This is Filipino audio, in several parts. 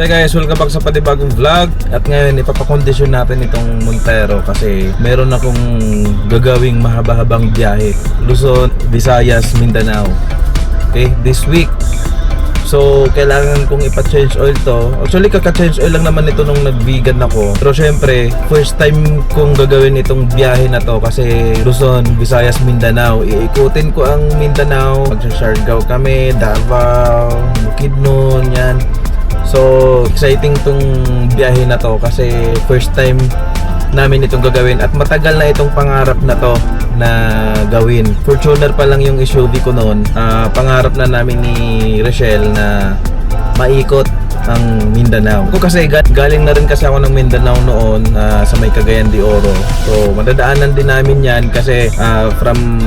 So guys, welcome back sa panibagong vlog At ngayon ipapakondisyon natin itong Montero Kasi meron akong gagawing mahaba-habang biyahe Luzon, Visayas, Mindanao Okay, this week So, kailangan kong ipa-change oil to. Actually, kaka-change oil lang naman ito nung nag-vegan ako. Pero syempre, first time kong gagawin itong biyahe na to kasi Luzon, Visayas, Mindanao. Iikutin ko ang Mindanao. Magsasargaw kami, Davao, Bukidnon, yan. So, exciting tong biyahe na to kasi first time namin itong gagawin at matagal na itong pangarap na to na gawin. Fortuner pa lang yung SUV ko noon. Ah, pangarap na namin ni Rochelle na maikot ang Mindanao. Ako kasi ga- galing na rin kasi ako ng Mindanao noon ah, sa may Cagayan de Oro. So madadaanan din namin yan kasi ah, from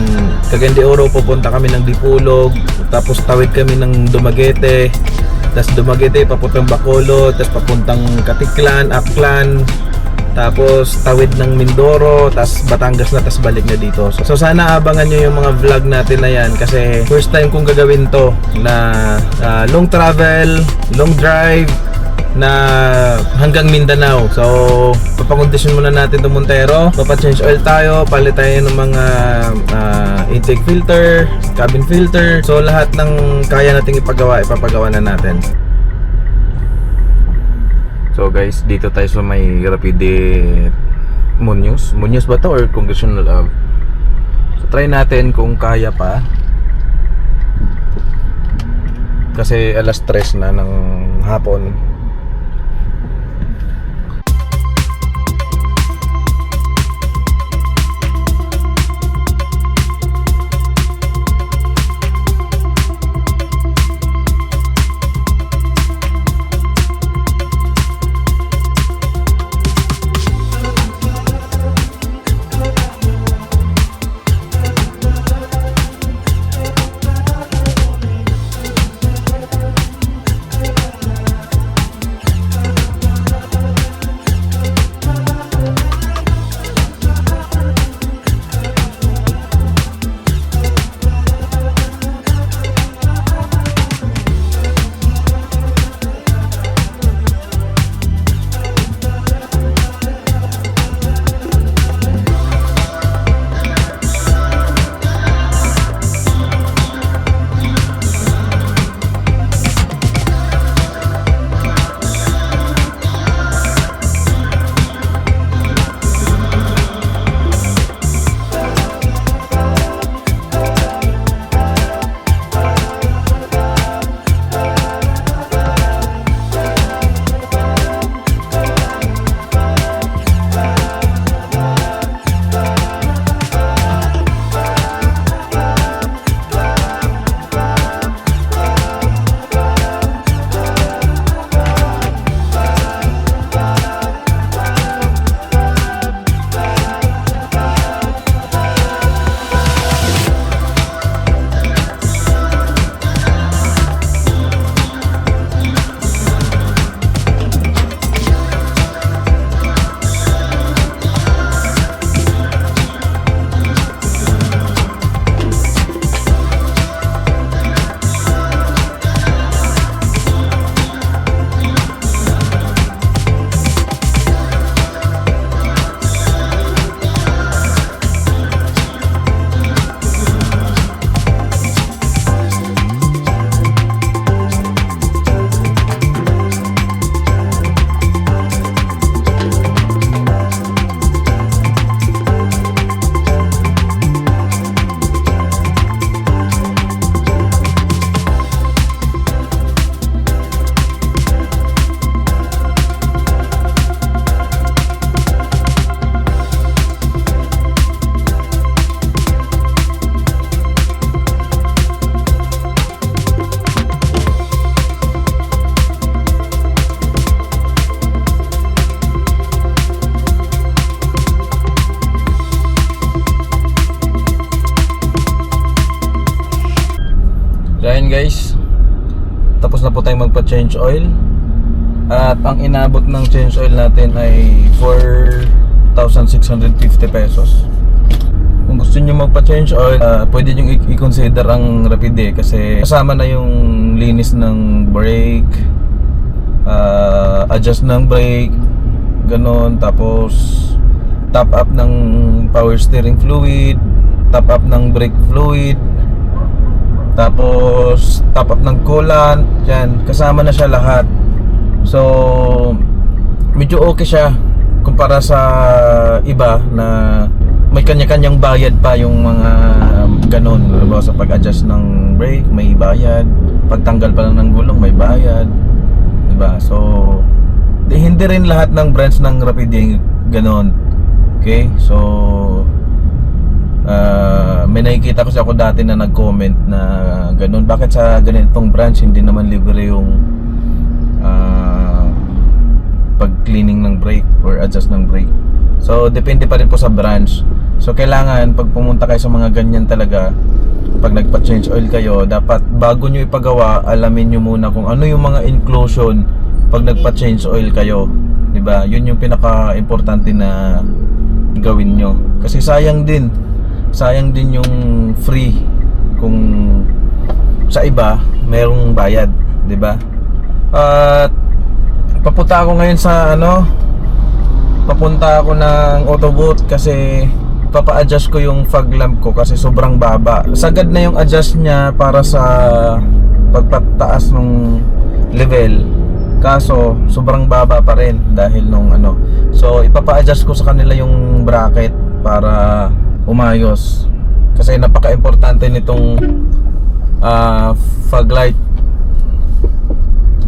Cagayan de Oro pupunta kami ng Dipulog tapos tawid kami ng Dumaguete tapos Dumaguete papuntang Bacolod tapos papuntang Katiklan, Aklan tapos tawid ng Mindoro, tapos Batangas na, tapos balik na dito. So, so sana abangan nyo yung mga vlog natin na yan kasi first time kong gagawin to na ah, long travel, long drive na hanggang Mindanao. So, papakondisyon muna natin itong Montero. Papa-change oil tayo, palit tayo ng mga ah, intake filter, cabin filter. So, lahat ng kaya nating ipagawa, ipapagawa na natin. So guys, dito tayo sa may Rapide Munoz. Munoz ba to or Congressional Ave? So try natin kung kaya pa. Kasi alas 3 na ng hapon. Guys. Tapos na po tayong magpa-change oil. At ang inabot ng change oil natin ay 4,650 pesos. Kung gusto nyo magpa-change oil ah, Pwede nyo i-consider ang Rapide Kasi kasama na yung linis ng brake ah, adjust ng brake, ganon, tapos top up ng power steering fluid, top up ng brake fluid, tapos top up ng coolant, yan, kasama na siya lahat. So, medyo okay siya kumpara sa iba na may kanya-kanyang bayad pa yung mga ganon. Diba? Sa pag-adjust ng brake, may bayad. Pagtanggal pa lang ng gulong, may bayad. Diba? So, di, hindi rin lahat ng brands ng Rapidia ganon. Okay? So, ah, may nakikita kasi ako dati na nag-comment na ganun. Bakit sa ganitong branch hindi naman libre yung ah, pag-cleaning ng brake or adjust ng brake. So, depende pa rin po sa branch. So, kailangan pag pumunta kayo sa mga ganyan talaga, pag nagpa-change oil kayo, dapat bago nyo ipagawa, alamin nyo muna kung ano yung mga inclusion pag nagpa-change oil kayo. 'Di ba? Yun yung pinaka-importante na gawin nyo. Kasi sayang din. Sayang din yung free kung sa iba merong bayad, 'di ba? At papunta ako ngayon sa ano papunta ako ng Autobot kasi papa-adjust ko yung fog lamp ko kasi sobrang baba. Sagad na yung adjust niya para sa pagpataas ng level. Kaso sobrang baba pa rin dahil nung ano. So ipapa-adjust ko sa kanila yung bracket para umayos. Kasi napaka-importante nitong ah, fog light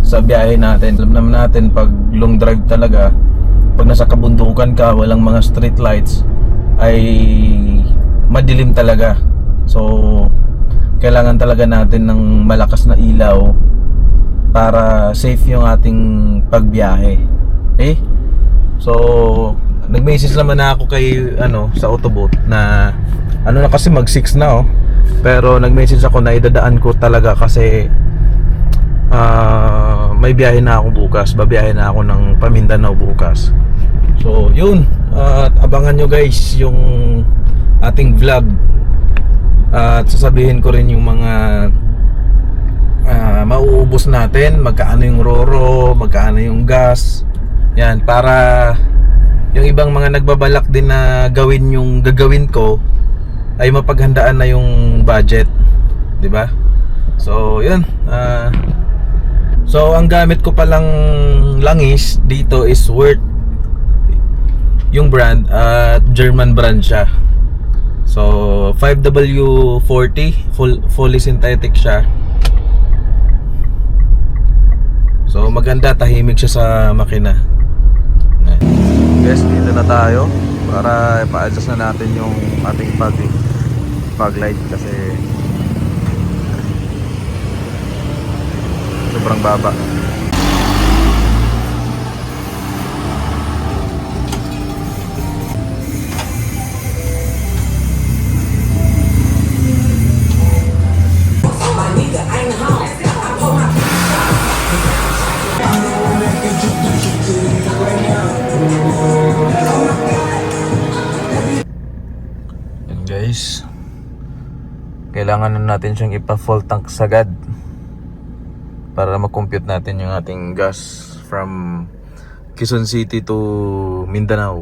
sa biyahe natin. Alam naman natin pag long drive talaga, pag nasa kabundukan ka, walang mga street lights, ay madilim talaga. So, kailangan talaga natin ng malakas na ilaw para safe yung ating pagbiyahe. Eh? So, nag-message naman na ako kay ano sa Autobot na ano na kasi mag 6 na oh. Pero nag-message ako na idadaan ko talaga kasi ah, may biyahe na ako bukas. Babiyahe na ako ng Pamindanao bukas. So, yun. At abangan nyo guys yung ating vlog. At sasabihin ko rin yung mga ah, mauubos natin, magkaano yung roro, magkaano yung gas. Yan, para yung ibang mga nagbabalak din na gawin yung gagawin ko ay mapaghandaan na yung budget. 'Di ba? So, yun. Ah, so, ang gamit ko palang langis dito is Word yung brand at German brand siya. So 5W40 full fully synthetic siya. So maganda tahimik siya sa makina. Guys, dito na tayo para ipa-adjust na natin yung ating fog fog light kasi sobrang baba. Guys. Kailangan na natin siyang ipa-full tank sagad para ma-compute natin yung ating gas from Quezon City to Mindanao.